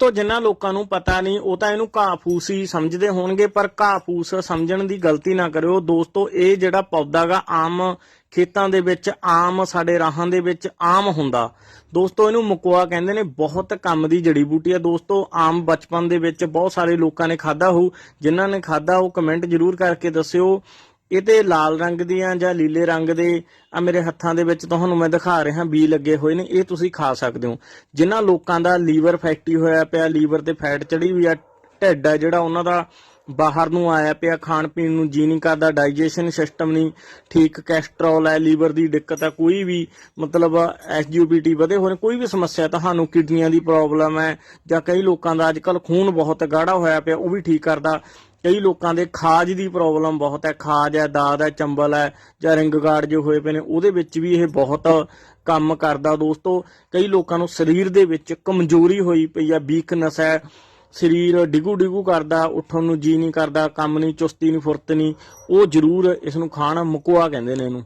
ਤੋ ਜਿਨ੍ਹਾਂ ਲੋਕਾਂ ਨੂੰ ਪਤਾ ਨਹੀਂ, ਉਹ ਤਾਂ ਇਹਨੂੰ ਘਾਹ ਹੀ ਸਮਝਦੇ ਹੋਣਗੇ, ਪਰ ਘਾਹ ਸਮਝਣ ਦੀ ਗਲਤੀ ਨਾ ਕਰਿਓ। ਦੋਸਤੋ, ਇਹ ਜਿਹੜਾ ਪੌਦਾਗਾ ਆਮ ਖੇਤਾਂ ਦੇ ਵਿੱਚ, ਆਮ ਸਾਡੇ ਰਾਹਾਂ ਦੇ ਵਿੱਚ, ਆਮ ਹੁੰਦਾ। ਦੋਸਤੋ, ਇਹਨੂੰ ਮਕਵਾ ਕਹਿੰਦੇ ਨੇ ਬਹੁਤ ਕੰਮ ਦੀ ਜੜੀ ਬੂਟੀ ਹੈ ਦੋਸਤੋ, ਆਮ ਬਚਪਨ ਦੇ ਵਿੱਚ ਬਹੁਤ ਸਾਰੇ ਲੋਕਾਂ ਨੇ ਖਾਦਾ ਹੋਊ। ਜਿਨ੍ਹਾਂ ਨੇ ਖਾਦਾ ਉਹ ਕਮੈਂਟ ਜ਼ਰੂਰ ਕਰਕੇ ਦੱਸਿਓ। ਇਹ ਤੇ ਲਾਲ ਰੰਗ ਦੀਆਂ ਜਾਂ ਲੀਲੇ ਰੰਗ ਦੇ ਆ ਮੇਰੇ ਹੱਥਾਂ ਦੇ ਵਿੱਚ ਤੁਹਾਨੂੰ ਮੈਂ ਦਿਖਾ ਰਿਹਾ ਬੀ ਲੱਗੇ ਹੋਏ ਨੇ, ਇਹ ਤੁਸੀਂ ਖਾ ਸਕਦੇ ਹੋ। ਜਿਨ੍ਹਾਂ ਲੋਕਾਂ ਦਾ ਲੀਵਰ ਫੈਕਟੀ ਹੋਇਆ ਪਿਆ, ਲੀਵਰ ਤੇ ਫੈਟ ਚੜੀ ਵੀ ਆ, ਢਿੱਡ ਆ ਜਿਹੜਾ ਉਹਨਾਂ ਦਾ ਬਾਹਰ ਨੂੰ ਆਇਆ ਪਿਆ, ਖਾਣ ਪੀਣ ਨੂੰ ਜੀ ਨਹੀਂ ਕਰਦਾ, ਡਾਈਜੈਸ਼ਨ ਸਿਸਟਮ ਨਹੀਂ ਠੀਕ, ਕੈਸਟਰੋਲ ਹੈ ਲੀਵਰ ਦੀ ਦਿੱਕਤ ਹੈ ਕੋਈ ਵੀ ਮਤਲਬ ਐਸਜੀਓਪੀਟੀ ਵਧੇ ਹੋਏ ਨੇ, ਕੋਈ ਵੀ ਸਮੱਸਿਆ ਤੁਹਾਨੂੰ ਕਿਡਨੀਆਂ ਦੀ ਪ੍ਰੋਬਲਮ ਹੈ ਜਾਂ ਕਈ ਲੋਕਾਂ ਦਾ ਅੱਜਕੱਲ ਖੂਨ ਬਹੁਤ ਗਾੜਾ ਹੋਇਆ ਪਿਆ, ਉਹ ਵੀ ਠੀਕ ਕਰਦਾ। ਕਈ ਲੋਕਾਂ ਦੇ ਖਾਜ ਦੀ ਪ੍ਰੋਬਲਮ ਬਹੁਤ ਹੈ। ਖਾਜ ਹੈ, ਦਾਦ ਹੈ, ਚੰਬਲ ਹੈ ਜਾਂ ਰਿੰਗ ਗਾਰਡ ਜੋ ਹੋਏ ਪਏ ਨੇ, ਉਹਦੇ ਵਿੱਚ ਵੀ ਇਹ ਬਹੁਤ ਕੰਮ ਕਰਦਾ ਦੋਸਤੋ। ਕਈ ਲੋਕਾਂ ਨੂੰ ਸਰੀਰ ਦੇ ਵਿੱਚ ਕਮਜ਼ੋਰੀ ਹੋਈ ਪਈ ਹੈ ਵੀਕਨੈਸ ਹੈ। ਸਰੀਰ ਡਿਗੂ ਡਿਗੂ ਕਰਦਾ, ਉੱਠਣ ਨੂੰ ਜੀ ਨਹੀਂ ਕਰਦਾ, ਕੰਮ ਨਹੀਂ, ਚੁਸਤੀ ਨਹੀਂ, ਫੁਰਤ ਨਹੀਂ, ਉਹ ਜ਼ਰੂਰ ਇਸ ਨੂੰ ਖਾਣ ਮਕਵਾ ਕਹਿੰਦੇ ਨੇ ਇਹਨੂੰ।